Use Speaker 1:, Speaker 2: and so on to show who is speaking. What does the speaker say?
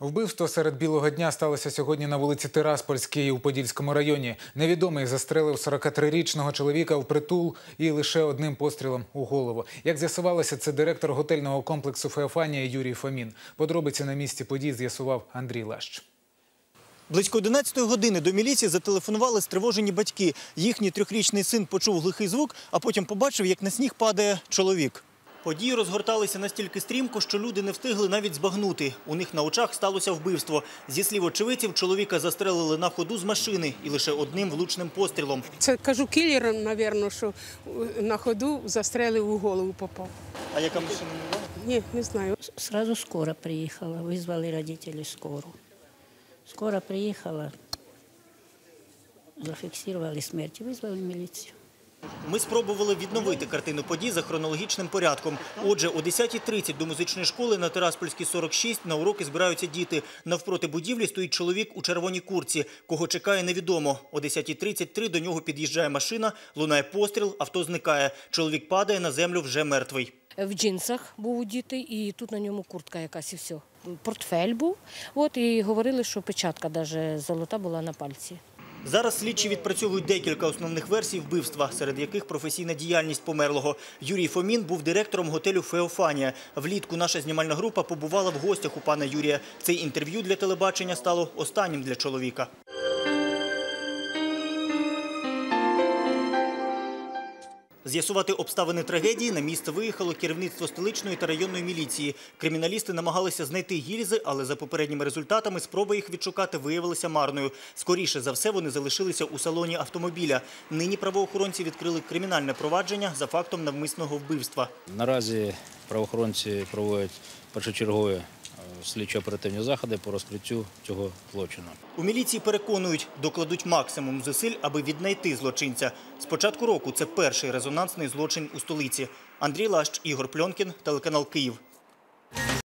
Speaker 1: Вбивство серед білого дня сталося сьогодні на вулиці Тираспольській у Подільському районі. Невідомий застрелив 43-річного чоловіка в притул і лише одним пострілом у голову. Як з'ясувалося, це директор готельного комплексу Феофанія Юрій Фомін. Подробиці на місці подій з'ясував Андрій Лащ.
Speaker 2: Близько 11 години до міліції зателефонували стривожені батьки. Їхній трьохрічний син почув глухий звук, а потім побачив, як на сніг падає чоловік. Події розгорталися настільки стрімко, що люди не встигли навіть збагнути. У них на очах сталося вбивство. Зі слів очевидців, чоловіка застрелили на ходу з машини і лише одним влучним пострілом.
Speaker 3: Це кажу кілер, мабуть, що е, на ходу застрелив у голову попав.
Speaker 2: А яка машина була?
Speaker 3: Ні, не знаю.
Speaker 4: Сразу скоро приехала, вызвали родители скору. Скоро приехала, зафиксировали смерть и вызвали милицию.
Speaker 2: Ми спробували відновити картину подій за хронологічним порядком. Отже, о 10.30 до музичної школи на Тераспольській 46 на уроки збираються діти. Навпроти будівлі стоїть чоловік у червоній курці. Кого чекає, невідомо. О 10.33 до нього під'їжджає машина, лунає постріл, авто зникає. Чоловік падає на землю вже мертвий.
Speaker 5: в джинсах був одітий, і тут на ньому куртка якась і все. Портфель був. От і говорили, що печатка даже золота була на пальці.
Speaker 2: Зараз слідчі відпрацьовують декілька основних версій вбивства, серед яких професійна діяльність померлого. Юрій Фомін був директором готелю Феофанія. Влітку наша знімальна група побувала в гостях у пана Юрія. Це інтерв'ю для телебачення стало останнім для чоловіка. З'ясувати обставини трагедії на місце виїхало керівництво столичної та районної міліції. Криміналісти намагалися знайти гільзи, але за попередніми результатами спроба їх відшукати виявилася марною. Скоріше за все, вони залишилися у салоні автомобіля. Нині правоохоронці відкрили кримінальне провадження за фактом навмисного вбивства.
Speaker 6: Наразі правоохоронці проводять першочергові е, слідчо-оперативні заходи по розкриттю цього злочину.
Speaker 2: У міліції переконують, докладуть максимум зусиль, аби віднайти злочинця. З початку року це перший резонансний злочин у столиці. Андрій Лащ, Ігор Пльонкін, телеканал Київ.